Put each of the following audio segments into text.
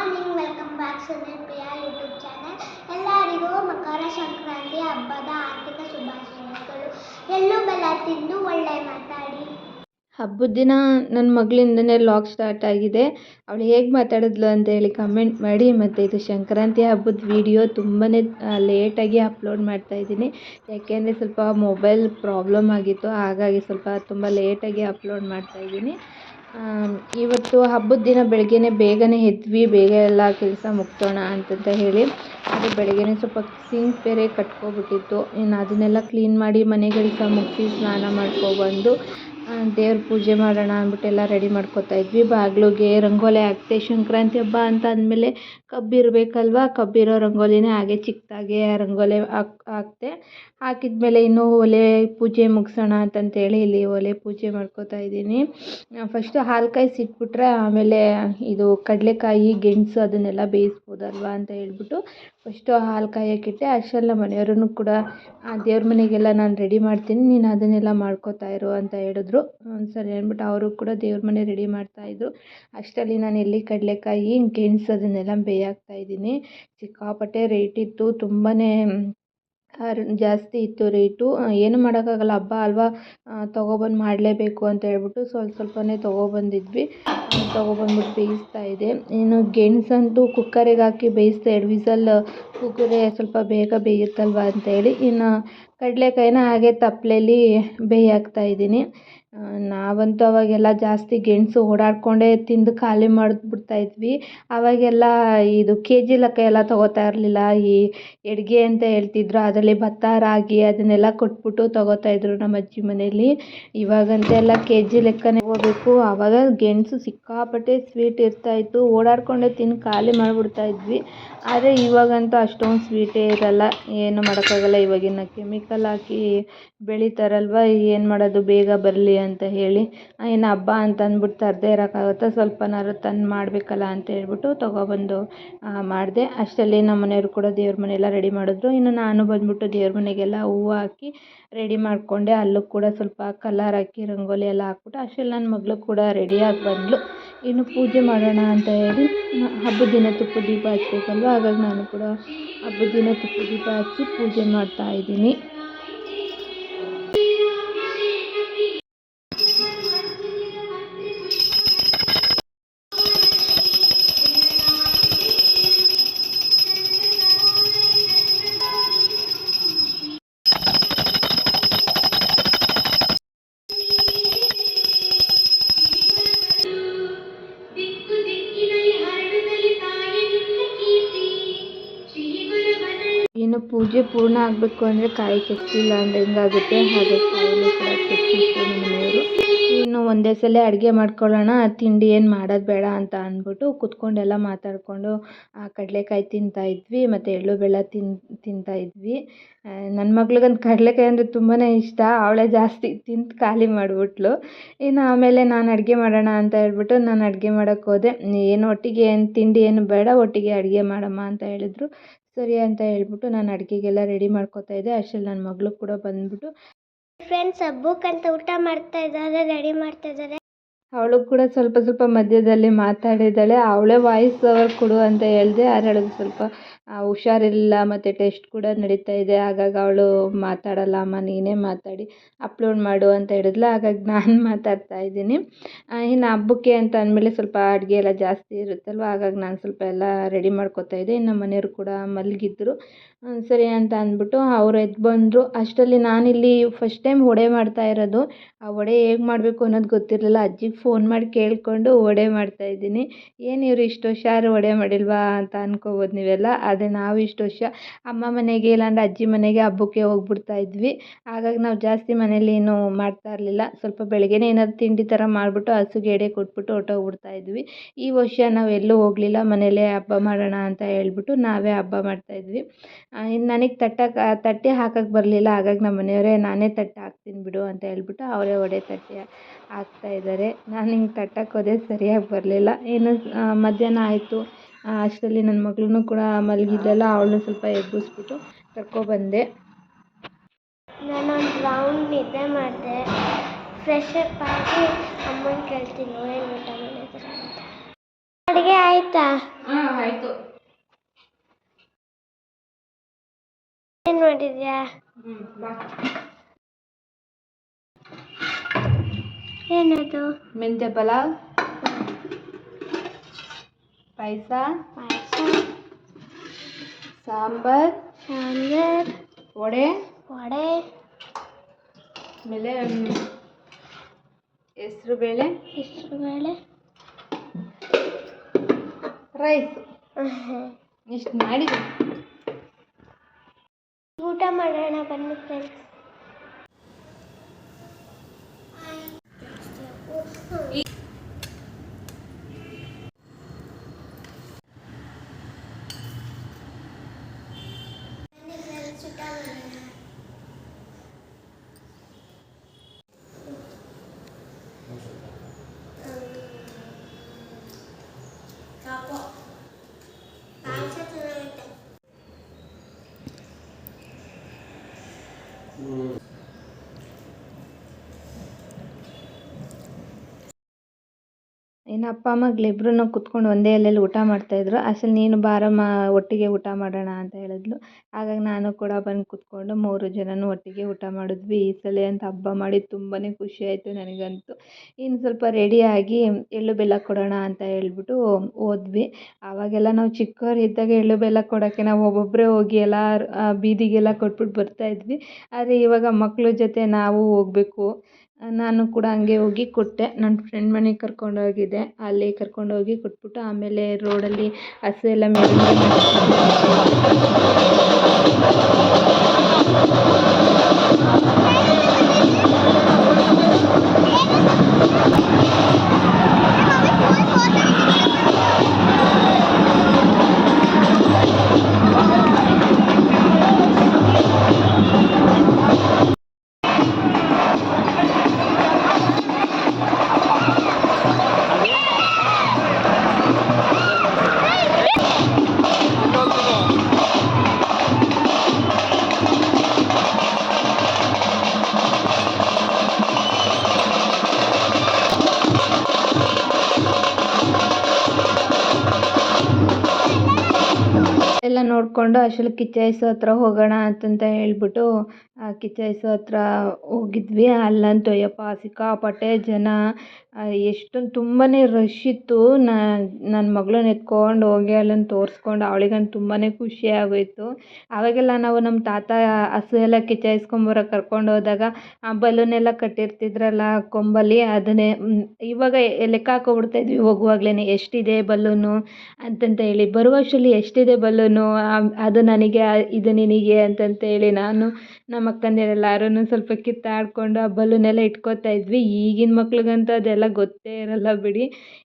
Morning welcome back Sunil Priya YouTube channel. ಎಲ್ಲರಿಗೂ ಮಕರ ಸಂಕ್ರಾಂತಿ ಹಬ್ಬದ ಆರ್ಥಿಕ ಶುಭಾಶಯಗಳು. ಎಳ್ಳು ಬೆಲ್ಲ ತಿಂದು ಒಳ್ಳೆ ಮಾತಾಡಿ. ಹಬ್ಬದ ದಿನ ನನ್ನ ಮಗಳಿಂದನೇ ಲಾಗ್ ಸ್ಟಾರ್ಟ್ ಆಗಿದೆ. ಅವಳು ಹೇಗೆ ಮಾತಾಡಿದ್ಲು ಅಂತ ಹೇಳಿ ಕಮೆಂಟ್ ಮಾಡಿ. ಮತ್ತು ಇದು ಸಂಕ್ರಾಂತಿ ಹಬ್ಬದ ವಿಡಿಯೋ ತುಂಬಾ ಲೇಟಾಗಿ ಅಪ್ಲೋಡ್ ಮಾಡ್ತಾ ಇದ್ದೀನಿ. ಯಾಕೆಂದರೆ ಸ್ವಲ್ಪ ಮೊಬೈಲ್ ಪ್ರಾಬ್ಲಮ್ ಆಗಿತ್ತು. ಹಾಗಾಗಿ ಸ್ವಲ್ಪ ತುಂಬ ಲೇಟಾಗಿ ಅಪ್ಲೋಡ್ ಮಾಡ್ತಾ ಇದ್ದೀನಿ. ಇವತ್ತು ಹಬ್ಬದ ದಿನ ಬೆಳಗ್ಗೆನೇ ಬೇಗನೆ ಎದ್ವಿ, ಬೇಗ ಎಲ್ಲ ಕೆಲಸ ಮುಗಿಸೋಣ ಅಂತಂತ ಹೇಳಿ. ಅದು ಬೆಳಗ್ಗೆನೇ ಸ್ವಲ್ಪ ಸಿಂಕ್ ಬೇರೆ ಕಟ್ಕೊಬಿಟ್ಟಿತ್ತು. ಇನ್ನು ಅದನ್ನೆಲ್ಲ ಕ್ಲೀನ್ ಮಾಡಿ ಮನೆಗೆಲ್ಲ ಮುಗಿಸಿ ಸ್ನಾನ ಮಾಡ್ಕೊಬಂದು ದೇವ್ರ ಪೂಜೆ ಮಾಡೋಣ ಅಂದ್ಬಿಟ್ಟು ಎಲ್ಲ ರೆಡಿ ಮಾಡ್ಕೊತಾ ಇದ್ವಿ. ಬಾಗಿಲಿಗೆ ರಂಗೋಲಿ ಹಾಕ್ತೆ, ಸಂಕ್ರಾಂತಿ ಹಬ್ಬ ಅಂತ ಅಂದಮೇಲೆ ಕಬ್ಬಿರಬೇಕಲ್ವ ಕಬ್ಬಿರೋ ರಂಗೋಲಿನೇ ಹಾಗೆ ಚಿಕ್ಕದಾಗೆ ರಂಗೋಲಿ ಹಾಕ್, ಹಾಕ್ತೆ. ಹಾಕಿದ್ಮೇಲೆ ಇನ್ನೂ ಒಲೆ ಪೂಜೆ ಮುಗಿಸೋಣ ಅಂತಂತೇಳಿ ಇಲ್ಲಿ ಒಲೆ ಪೂಜೆ ಮಾಡ್ಕೊತಾ ಇದ್ದೀನಿ. ಫಸ್ಟು ಹಾಲು ಕಾಯಿಸಿಟ್ಬಿಟ್ರೆ ಆಮೇಲೆ ಇದು ಕಡಲೆಕಾಯಿ, ಗೆಣಸು ಅದನ್ನೆಲ್ಲ ಬೇಯಿಸ್ಬೋದಲ್ವ ಅಂತ ಹೇಳ್ಬಿಟ್ಟು ಫಸ್ಟು ಹಾಲು ಕಾಯೋಕ್ಕಿಟ್ಟೆ ಅಷ್ಟೆಲ್ಲ ಮನೆಯವ್ರೂ ಕೂಡ ದೇವ್ರ ಮನೆಗೆಲ್ಲ ನಾನು ರೆಡಿ ಮಾಡ್ತೀನಿ. ನೀನು ಅದನ್ನೆಲ್ಲ ಮಾಡ್ಕೊತಾ ಇರು ಅಂತ ಹೇಳಿದ್ರು. ಸರಿ ಅಂದ್ಬಿಟ್ಟು ಅವರು ಕೂಡ ದೇವ್ರ ಮನೆ ರೆಡಿ ಮಾಡ್ತಾಯಿದ್ರು ಅಷ್ಟರಲ್ಲಿ ನಾನು ಎಲ್ಲಿ ಕಡಲೆಕಾಯಿ, ಗೆಣಸು ಅದನ್ನೆಲ್ಲ ಬೇಯಾಕ್ತಾ ಇದ್ದೀನಿ. ಸಿಕ್ಕಾಪಟ್ಟೆ ರೇಟ್ ಇತ್ತು. ತುಂಬಾ ಜಾಸ್ತಿ ಇತ್ತು ರೇಟು ಏನು ಮಾಡೋಕ್ಕಾಗಲ್ಲ. ಹಬ್ಬ ಅಲ್ವಾ? ತೊಗೊಬಂದು ಮಾಡಲೇಬೇಕು ಅಂತ ಹೇಳ್ಬಿಟ್ಟು ಸ್ವಲ್ಪ ಸ್ವಲ್ಪನೇ ತೊಗೊಬಂದಿದ್ವಿ. ತೊಗೊಬಂದ್ಬಿಟ್ಟು ಬೇಯಿಸ್ತಾ ಇದೆ. ಇನ್ನು ಗೆಣಸಂತೂ ಕುಕ್ಕರಿಗೆ ಹಾಕಿ ಬೇಯಿಸ್ತಾ ಎರಡು ವಿಸಲ್ ಕುಕ್ಕರೆ ಸ್ವಲ್ಪ ಬೇಗ ಬೇಯುತ್ತಲ್ವ ಅಂತೇಳಿ ಇನ್ನು ಕಡಲೆಕಾಯಿನ ಹಾಗೆ ತಪ್ಪಲೆಯಲ್ಲಿ ಬೇಯಾಕ್ತಾ ಇದ್ದೀನಿ. ನಾವಂತೂ ಅವಾಗೆಲ್ಲ ಜಾಸ್ತಿ ಗೆಣಸು ಓಡಾಡಿಕೊಂಡೇ ತಿಂದು ಖಾಲಿ ಮಾಡಿಬಿಡ್ತಾ ಇದ್ವಿ ಅವಾಗೆಲ್ಲ ಇದು ಕೆ ಜಿ ಲೆಕ್ಕ ಎಲ್ಲ ತೊಗೋತಾ ಇರಲಿಲ್ಲ. ಈ ಎಡ್ಗೆ ಅಂತ ಹೇಳ್ತಿದ್ರು, ಅದರಲ್ಲಿ ಭತ್ತ, ರಾಗಿ ಅದನ್ನೆಲ್ಲ ಕೊಟ್ಬಿಟ್ಟು ತೊಗೋತಾ ಇದ್ದರು ನಮ್ಮ ಅಜ್ಜಿ ಮನೆಯಲ್ಲಿ ಇವಾಗಂತೂ ಎಲ್ಲ ಕೆ ಜಿ ಲೆಕ್ಕನೇ ಹೋಗಬೇಕು ಆವಾಗ ಗೆಣಸು ಸಿಕ್ಕಾಪಟ್ಟೆ ಸ್ವೀಟ್ ಇರ್ತಾಯಿತ್ತು. ಓಡಾಡಿಕೊಂಡೇ ತಿಂದು ಖಾಲಿ ಮಾಡಿಬಿಡ್ತಾ ಇದ್ವಿ ಆದರೆ ಇವಾಗಂತೂ ಅಷ್ಟೊಂದು ಸ್ವೀಟೇ ಇರಲ್ಲ. ಏನು ಮಾಡೋಕ್ಕಾಗಲ್ಲ. ಇವಾಗಿನ ಕೆಮಿಕಲ್ ಹಾಕಿ ಬೆಳೀತಾರಲ್ವ? ಏನು ಮಾಡೋದು? ಬೇಗ ಬರಲಿ ಅಂತ ಹೇಳಿ ಏನು ಹಬ್ಬ ಅಂತ ಅಂದ್ಬಿಟ್ಟು ತರದೇ ಇರೋಕ್ಕಾಗುತ್ತ? ಸ್ವಲ್ಪನಾದ್ರು ತಂದು ಮಾಡಬೇಕಲ್ಲ ಅಂತ ಹೇಳ್ಬಿಟ್ಟು ತೊಗೊಬಂದು ಮಾಡಿದೆ. ಅಷ್ಟರಲ್ಲಿ ನಮ್ಮ ಮನೆಯವರು ಕೂಡ ದೇವ್ರ ಮನೆಯೆಲ್ಲ ರೆಡಿ ಮಾಡಿದ್ರು. ಇನ್ನು ನಾನು ಬಂದ್ಬಿಟ್ಟು ದೇವ್ರ ಮನೆಗೆಲ್ಲ ಹೂವು ಹಾಕಿ ರೆಡಿ ಮಾಡಿಕೊಂಡೆ. ಅಲ್ಲೂ ಕೂಡ ಸ್ವಲ್ಪ ಕಲರ್ ಹಾಕಿ, ರಂಗೋಲಿ ಎಲ್ಲ ಹಾಕ್ಬಿಟ್ಟು ಅಷ್ಟರಲ್ಲಿ ನನ್ನ ಮಗಳು ಕೂಡ ರೆಡಿಯಾಗಿ ಬಂದಳು ಇನ್ನು ಪೂಜೆ ಮಾಡೋಣ ಅಂತ ಹೇಳಿ ಹಬ್ಬದ ದಿನ ತುಪ್ಪ ದೀಪ ಹಚ್ಬೇಕಲ್ವ? ಹಾಗಾಗಿ ನಾನು ಕೂಡ ಹಬ್ಬದ ದಿನ ತುಪ್ಪ ದೀಪ ಹಚ್ಚಿ ಪೂಜೆ ಮಾಡ್ತಾ ಇದ್ದೀನಿ. ಇನ್ನು ಪೂಜೆ ಪೂರ್ಣ ಆಗಬೇಕು ಅಂದರೆ ಕಾಯಿ ಕೆತ್ತಿಲ್ಲ ಅಂದರೆ ಹೆಂಗಾಗುತ್ತೆ. ಹಾಗೆ ಕಾಯಿನೂ ಕೂಡ ಮನೆಯವರು. ಇನ್ನು ಒಂದೇ ಸಲ ಅಡುಗೆ ಮಾಡ್ಕೊಳ್ಳೋಣ. ತಿಂಡಿ ಏನು ಮಾಡೋದು ಬೇಡ ಅಂತ ಅಂದ್ಬಿಟ್ಟು ಕುತ್ಕೊಂಡೆಲ್ಲ ಮಾತಾಡಿಕೊಂಡು ಕಡಲೆಕಾಯಿ ತಿಂತಾ ಇದ್ವಿ, ಮತ್ತು ಎಳ್ಳು ಬೆಲ್ಲ ತಿನ್, ತಿಂತಾ ಇದ್ವಿ. ನನ್ನ ಮಗ್ಳಿಗಂತು ಕಡಲೆಕಾಯಿ ಅಂದರೆ ತುಂಬಾ ಇಷ್ಟ. ಅವಳೇ ಜಾಸ್ತಿ ತಿಂತು ಖಾಲಿ ಮಾಡಿಬಿಟ್ಲು. ಇನ್ನು ಆಮೇಲೆ ನಾನು ಅಡುಗೆ ಮಾಡೋಣ ಅಂತ ಹೇಳ್ಬಿಟ್ಟು ನಾನು ಅಡುಗೆ ಮಾಡೋಕ್ಕೆ ಹೋದೆ. ಏನು ಒಟ್ಟಿಗೆ ಏನು ತಿಂಡಿ ಏನು ಬೇಡ, ಒಟ್ಟಿಗೆ ಅಡುಗೆ ಮಾಡಮ್ಮ ಅಂತ ಹೇಳಿದ್ರು. ಸರಿ ಅಂತ ಹೇಳ್ಬಿಟ್ಟು ನಾನು ಅಡುಗೆಗೆಲ್ಲ ರೆಡಿ ಮಾಡ್ಕೊತಾ ಇದ್ದೆ. ಅಷ್ಟರಲ್ಲಿ ನನ್ನ ಮಗಳು ಕೂಡ ಬಂದ್ಬಿಟ್ಟು ಫ್ರೆಂಡ್ಸ್ ಹಬ್ಬಕ್ಕಂತ ಊಟ ಮಾಡ್ತಾ ಇದ್ದಾರೆ ರೆಡಿ ಮಾಡ್ತಾ ಇದ್ದಾರೆ ಅವಳು ಕೂಡ ಸ್ವಲ್ಪ ಸ್ವಲ್ಪ ಮಧ್ಯದಲ್ಲಿ ಮಾತಾಡಿದ್ದಾಳೆ. ಅವಳೇ ವಾಯ್ಸ್ ಓವರ್ ಕೊಡು ಅಂತ ಹೇಳಿದೆ. ಆದರೆ ಸ್ವಲ್ಪ ಹುಷಾರಿಲ್ಲ ಮತ್ತು ಟೆಸ್ಟ್ ಕೂಡ ನಡೀತಾ ಇದೆ. ಹಾಗಾಗಿ ಅವಳು ಮಾತಾಡಲ್ಲ, ಅಮ್ಮ, ನೀನೇ ಮಾತಾಡಿ, ಅಪ್ಲೋಡ್ ಮಾಡು ಅಂತ ಹೇಳಿದ್ಲು. ಹಾಗಾಗಿ ನಾನು ಮಾತಾಡ್ತಾ ಇದ್ದೀನಿ. ಇನ್ನು ಹಬ್ಬಕ್ಕೆ ಅಂತ ಅಂದಮೇಲೆ ಸ್ವಲ್ಪ ಅಡುಗೆ ಎಲ್ಲ ಜಾಸ್ತಿ ಇರುತ್ತಲ್ವ? ಹಾಗಾಗಿ ನಾನು ಸ್ವಲ್ಪ ಎಲ್ಲ ರೆಡಿ ಮಾಡ್ಕೊತಾ ಇದ್ದೆ. ಇನ್ನು ಮನೆಯವರು ಕೂಡ ಮಲಗಿದ್ರು. ಸರಿ ಅಂತ ಅಂದ್ಬಿಟ್ಟು ಅವ್ರು ಎದ್ದು ಬಂದರು. ಅಷ್ಟರಲ್ಲಿ ನಾನಿಲ್ಲಿ ಫಸ್ಟ್ ಟೈಮ್ ವಡೆ ಮಾಡ್ತಾ ಇರೋದು. ಆ ವಡೆ ಹೇಗೆ ಮಾಡಬೇಕು ಅನ್ನೋದು ಗೊತ್ತಿರಲಿಲ್ಲ. ಅಜ್ಜಿಗೆ ಫೋನ್ ಮಾಡಿ ಕೇಳಿಕೊಂಡು ವಡೆ ಮಾಡ್ತಾಯಿದ್ದೀನಿ ಏನು ಇವರು ಇಷ್ಟು ಹುಷಾರು ವಡೆ ಮಾಡಿಲ್ವಾ ಅಂತ ಅನ್ಕೋಬೋದು ನೀವೆಲ್ಲ. ಆದರೆ ನಾವು ಇಷ್ಟು ವರ್ಷ ಅಮ್ಮ ಮನೆಗೆ ಇಲ್ಲಾಂದ್ರೆ ಅಜ್ಜಿ ಮನೆಗೆ ಹಬ್ಬಕ್ಕೆ ಹೋಗ್ಬಿಡ್ತಾ ಇದ್ವಿ. ಹಾಗಾಗಿ ನಾವು ಜಾಸ್ತಿ ಮನೇಲಿ ಏನು ಮಾಡ್ತಾ ಇರಲಿಲ್ಲ. ಸ್ವಲ್ಪ ಬೆಳಗ್ಗೆನೇ ಏನಾದ್ರು ತಿಂಡಿ ಥರ ಮಾಡಿಬಿಟ್ಟು ಹಸುಗೆ ಎಡೆ ಕೊಟ್ಬಿಟ್ಟು ಹೊರ್ಟೋಗ್ಬಿಡ್ತಾ ಇದ್ವಿ. ಈ ವರ್ಷ ನಾವು ಎಲ್ಲೂ ಹೋಗಲಿಲ್ಲ. ಮನೆಯಲ್ಲೇ ಹಬ್ಬ ಮಾಡೋಣ ಅಂತ ಹೇಳ್ಬಿಟ್ಟು ನಾವೇ ಹಬ್ಬ ಮಾಡ್ತಾಯಿದ್ವಿ ಇನ್ನು ನನಗೆ ತಟ್ಟಕ್ಕೆ ತಟ್ಟೆ ಹಾಕಕ್ಕೆ ಬರಲಿಲ್ಲ. ಹಾಗಾಗಿ ನಮ್ಮ ಮನೆಯವರೇ ನಾನೇ ತಟ್ಟೆ ಹಾಕ್ತೀನಿ ಬಿಡು ಅಂತ ಹೇಳ್ಬಿಟ್ಟು ಅವರೇ ಒಡೆ ತಟ್ಟೆ ಹಾಕ್ತಾ ಇದ್ದಾರೆ. ನಾನು ಹಿಂಗೆ ತಟ್ಟಕ್ಕೆ ಹೋದೆ ಸರಿಯಾಗಿ ಬರಲಿಲ್ಲ. ಏನು ಮಧ್ಯಾಹ್ನ ಆಯಿತು. ಅಷ್ಟರಲ್ಲಿ ನನ್ನ ಮಗಳೂ ಕೂಡ ಮಲಗಿದ್ದಲ್ಲ ಅವಳನ್ನೂ ಸ್ವಲ್ಪ ಎಬ್ಬಿಸ್ಬಿಟ್ಟು ಕರ್ಕೊಬಂದೆ. ನಾನೊಂದು ರೌಂಡ್ ನಿದ್ದೆ ಮಾಡಿದೆ. ಫ್ರೆಶ್ ಅಪ್ ಆಗಿ ಅಮ್ಮನ ಕೇಳ್ತೀನಿ ಏನು ಊಟ ಮಾಡಿದ್ರೆ ಅಂತ. ಅಡುಗೆ ಆಯ್ತಾ? ಹಾ ಆಯಿತು. ಏನು ಮಾಡಿದ್ಯಾ? ಏನದು? ಮೆಂತ್ಯ ಪಲಾವ್. ಪಾಯಸ? ಪಾಯಸ. ಸಾಂಬಾರ್? ಸಾಂಬಾರ್. ವಡೆ? ವಡೆ. ಆಮೇಲೆ ಹೆಸ್ರು ಬೇಳೆ? ಹೆಸರುಬೇಳೆ ರೈಸ್? ಇಷ್ಟು ಮಾಡಿದೆ. ಊಟ ಮಾಡೋಣ ಬನ್ನಿ ಫ್ರೆಂಡ್ಸ್ ಪಾಯಸ ಇನ್ನು ಅಪ್ಪ ಮಗಳಿಬ್ರು ಕುತ್ಕೊಂಡು ಒಂದೇ ಎಲ್ಲೆಲ್ಲಿ ಊಟ ಮಾಡ್ತಾಯಿದ್ರು ಅಸಲು ನೀನು ಬಾರಮ್ಮ, ಒಟ್ಟಿಗೆ ಊಟ ಮಾಡೋಣ ಅಂತ ಹೇಳಿದ್ಲು. ಹಾಗಾಗಿ ನಾನು ಕೂಡ ಬಂದು ಕುತ್ಕೊಂಡು ಮೂರು ಜನರೂ ಒಟ್ಟಿಗೆ ಊಟ ಮಾಡಿದ್ವಿ. ಈ ಸಲ ಅಂತ ಹಬ್ಬ ಮಾಡಿ ತುಂಬಾ ಖುಷಿ ಆಯಿತು ನನಗಂತೂ. ಇನ್ನು ಸ್ವಲ್ಪ ರೆಡಿಯಾಗಿ ಎಳ್ಳು ಬೆಲ್ಲ ಕೊಡೋಣ ಅಂತ ಹೇಳ್ಬಿಟ್ಟು ಹೋದ್ವಿ. ಆವಾಗೆಲ್ಲ ನಾವು ಚಿಕ್ಕವರಿದ್ದಾಗ ಎಳ್ಳು ಬೆಲ್ಲ ಕೊಡೋಕ್ಕೆ ನಾವು ಒಬ್ಬೊಬ್ಬರೇ ಹೋಗಿ ಎಲ್ಲ ಬೀದಿಗೆಲ್ಲ ಕೊಟ್ಬಿಟ್ಟು ಬರ್ತಾಯಿದ್ವಿ ಆದರೆ ಇವಾಗ ಮಕ್ಳ ಜೊತೆ ನಾವು ಹೋಗ್ಬೇಕು. ನಾನು ಕೂಡ ಹಂಗೆ ಹೋಗಿ ಕೊಟ್ಟೆ. ನನ್ನ ಫ್ರೆಂಡ್ ಮನೆಗೆ ಕರ್ಕೊಂಡೋಗಿದ್ದೆ ಅಲ್ಲಿ ಕರ್ಕೊಂಡೋಗಿ ಕೊಟ್ಬಿಟ್ಟು ಆಮೇಲೆ ರೋಡಲ್ಲಿ ಹಸು ಎಲ್ಲ ಮೆರವಣಿಗೆ ಎಲ್ಲ ನೋಡ್ಕೊಂಡು ಅಷ್ಟರಲ್ಲಿ ಕಿಚ್ಚೈಸು ಹತ್ರ ಹೋಗೋಣ ಅಂತಂತ ಹೇಳ್ಬಿಟ್ಟು ಆ ಕಿಚ್ಚೈಸು ಹತ್ರ ಹೋಗಿದ್ವಿ. ಅಲ್ಲಂತೂ ಅಯ್ಯಪ್ಪ, ಸಿಕ್ಕಾಪಟ್ಟೆ ಜನ. ಎಷ್ಟೊಂದು ತುಂಬಾ ರಶ್ ಇತ್ತು. ನನ್ನ ಮಗಳನ್ನ ಎತ್ಕೊಂಡು ಹೋಗಿ ಅಲ್ಲೊಂದು ತೋರಿಸ್ಕೊಂಡು ಅವಳಿಗಂತೂ ತುಂಬಾ ಖುಷಿ ಆಗೋಯಿತು. ಆವಾಗೆಲ್ಲ ನಾವು ನಮ್ಮ ತಾತ ಹಸು ಎಲ್ಲ ಕಿಚ್ಚಾಯಿಸ್ಕೊಂಬರೋಕೆ ಕರ್ಕೊಂಡು ಹೋದಾಗ ಆ ಬಲೂನ್ ಎಲ್ಲ ಕಟ್ಟಿರ್ತಿದ್ರಲ್ಲ ಕೊಂಬಲ್ಲಿ, ಅದನ್ನೇ ಇವಾಗ ಲೆಕ್ಕ ಹಾಕ್ಕೊಬಿಡ್ತಾ ಇದ್ವಿ ಹೋಗುವಾಗ್ಲೇ ಎಷ್ಟಿದೆ ಬಲೂನು ಅಂತಂತ ಹೇಳಿ. ಬರುವಷ್ಟರಲ್ಲಿ ಎಷ್ಟಿದೆ ಬಲೂನು? ಅದು ನನಗೆ ಇದು ನಿನಗೆ ಅಂತಂತ ಹೇಳಿ ನಾನು ನಮ್ಮ ಅಕ್ಕಂದಿರೆಲ್ಲರೂ ಸ್ವಲ್ಪ ಕಿತ್ತಾಡಿಕೊಂಡು ಆ ಬಲೂನೆಲ್ಲ ಇಟ್ಕೋತಾ ಇದ್ವಿ. ಈಗಿನ ಮಕ್ಳಿಗಂತೂ ಅದೆಲ್ಲ ಗೊತ್ತೇ ಇರಲ್ಲ ಬಿಡಿ.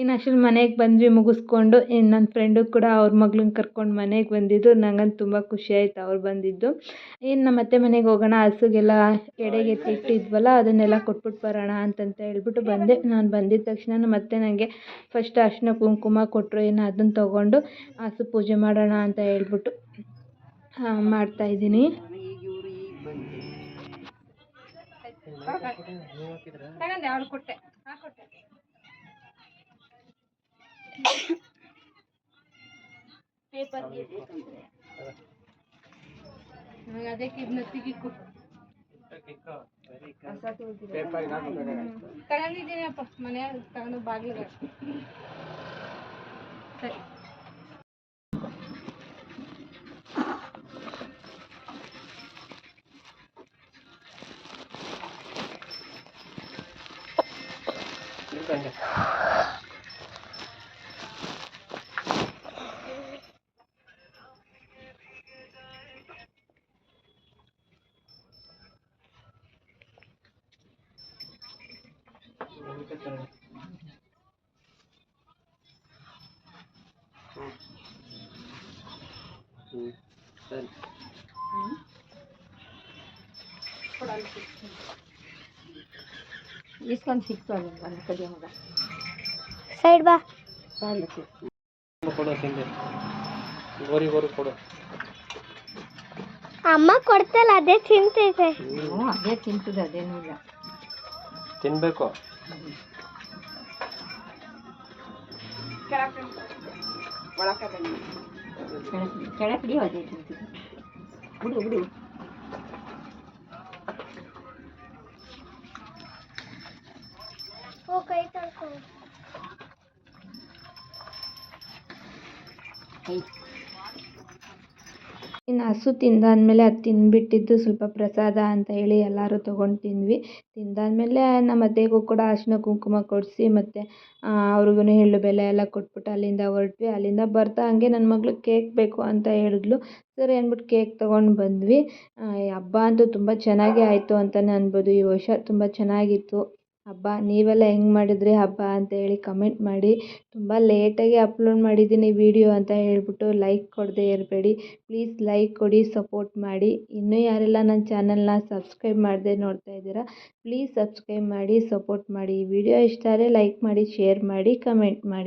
ಇನ್ನು ಅಷ್ಟರಲ್ಲಿ ಮನೆಗೆ ಬಂದ್ವಿ ಮುಗಿಸ್ಕೊಂಡು. ಇನ್ನು ನನ್ನ ಫ್ರೆಂಡು ಕೂಡ ಅವ್ರ ಮಗಳನ್ನ ಕರ್ಕೊಂಡು ಮನೆಗೆ ಬಂದಿದ್ದು. ನಂಗಂತೂ ತುಂಬ ಖುಷಿ ಆಯಿತು ಅವ್ರು ಬಂದಿದ್ದು. ಇನ್ನು ನಮ್ಮ ಅತ್ತೆ ಮನೆಗೆ ಹೋಗೋಣ. ಹಸುಗೆಲ್ಲ ಎಡೆಗೆ ತಿಟ್ಟಿದ್ವಲ್ಲ ಅದನ್ನೆಲ್ಲ ಕೊಟ್ಬಿಟ್ಟು ಬರೋಣ ಅಂತಂತ ಹೇಳ್ಬಿಟ್ಟು ಬಂದೆ. ನಾನು ಬಂದಿದ್ದ ತಕ್ಷಣ ನಮ್ಮ ನನಗೆ ಫಸ್ಟ್ ಅರಿಶಿನ ಕುಂಕುಮ ಕೊಟ್ಟರು ಇನ್ನು ಅದನ್ನು ತೊಗೊಂಡು ಹಸು ಪೂಜೆ ಮಾಡೋಣ ಅಂತ ಹೇಳ್ಬಿಟ್ಟು ಮಾಡ್ತಾಯಿದ್ದೀನಿ ತಗೊಂಡೆ ಅವ್ಳು ಕೊಟ್ಟೆ ಹಾಕೊಟ್ಟೆ ಪೇಪರ್ ನನಗೆ ಅದಕ್ಕೆ ಇದನ್ನ ತೆಗಿಕು ತಗೊಂಡಿದ್ದೀನಿ ಅಪ್ಪ ಮನೆಯಾಗ ತಗೊಂಡು ಬಾಗಿಲಿಗೆ ಸರಿ Udah, udah. ಇಸ್ಕೊಂಡು ಸಿಕ್ತಲ್ಲ ಬಂದು ಕಡಿಯೋ ಮಗ ಸೈಡ್ ಬಾ ಕೊಡು ತಿಂದೆ ಗೋರಿ ಗೋರಿ ಕೊಡು ಅಮ್ಮ ಕೊಡ್ತಲ್ಲ ಅದೇ ತಿಂತೈತೆ ಹ್ಞೂ ಅದೇ ತಿಂತದೆ ಅದೇನೂ ಇಲ್ಲ ತಿನ್ಬೇಕು ಕೆಳಕಡಿ ಅದೇ ತಿಂತಿದ್ದೆ ಬಿಡು ಬಿಡು ಇನ್ನು ಹಸು ತಿಂದಾದ್ಮೇಲೆ ಅದು ತಿಂದ್ಬಿಟ್ಟಿದ್ದು ಸ್ವಲ್ಪ ಪ್ರಸಾದ ಅಂತ ಹೇಳಿ ಎಲ್ಲರೂ ತೊಗೊಂಡು ತಿಂದ್ವಿ ತಿಂದಾದ್ಮೇಲೆ ನಮ್ಮ ಅತ್ತೆಗೂ ಕೂಡ ಅರಿಶಿನ ಕುಂಕುಮ ಕೊಡಿಸಿ ಮತ್ತು ಅವ್ರಿಗೂ ಎಳ್ಳು ಬೆಲ್ಲ ಎಲ್ಲ ಕೊಟ್ಬಿಟ್ಟು ಅಲ್ಲಿಂದ ಹೊರಟ್ವಿ. ಅಲ್ಲಿಂದ ಬರ್ತಾ ಹಂಗೆ ನನ್ನ ಮಗಳು ಕೇಕ್ ಬೇಕು ಅಂತ ಹೇಳಿದ್ಲು. ಸರಿ ಅಂದ್ಬಿಟ್ಟು ಕೇಕ್ ತೊಗೊಂಡು ಬಂದ್ವಿ. ಹಬ್ಬ ಅಂತೂ ತುಂಬ ಚೆನ್ನಾಗೇ ಆಯಿತು ಅಂತಲೇ ಅನ್ಬೋದು. ಈ ವರ್ಷ ತುಂಬ ಚೆನ್ನಾಗಿತ್ತು. ಹಬ್ಬ, ನೀವೆಲ್ಲ ಹೆಂಗೆ ಮಾಡಿದ್ರಿ ಹಬ್ಬ ಅಂತ ಹೇಳಿ ಕಮೆಂಟ್ ಮಾಡಿ. ತುಂಬ ಲೇಟಾಗಿ ಅಪ್ಲೋಡ್ ಮಾಡಿದ್ದೀನಿ ವೀಡಿಯೋ ಅಂತ ಹೇಳ್ಬಿಟ್ಟು ಲೈಕ್ ಕೊಡದೇ ಇರಬೇಡಿ. ಪ್ಲೀಸ್ ಲೈಕ್ ಕೊಡಿ ಸಪೋರ್ಟ್ ಮಾಡಿ. ಇನ್ನೂ ಯಾರೆಲ್ಲ ನನ್ನ ಚಾನಲ್ನ ಸಬ್ಸ್ಕ್ರೈಬ್ ಮಾಡದೆ ನೋಡ್ತಾ ಇದ್ದೀರಾ ಪ್ಲೀಸ್ ಸಬ್ಸ್ಕ್ರೈಬ್ ಮಾಡಿ ಸಪೋರ್ಟ್ ಮಾಡಿ. ಈ ವಿಡಿಯೋ ಇಷ್ಟ ಆದರೆ ಲೈಕ್ ಮಾಡಿ ಶೇರ್ ಮಾಡಿ ಕಮೆಂಟ್ ಮಾಡಿ.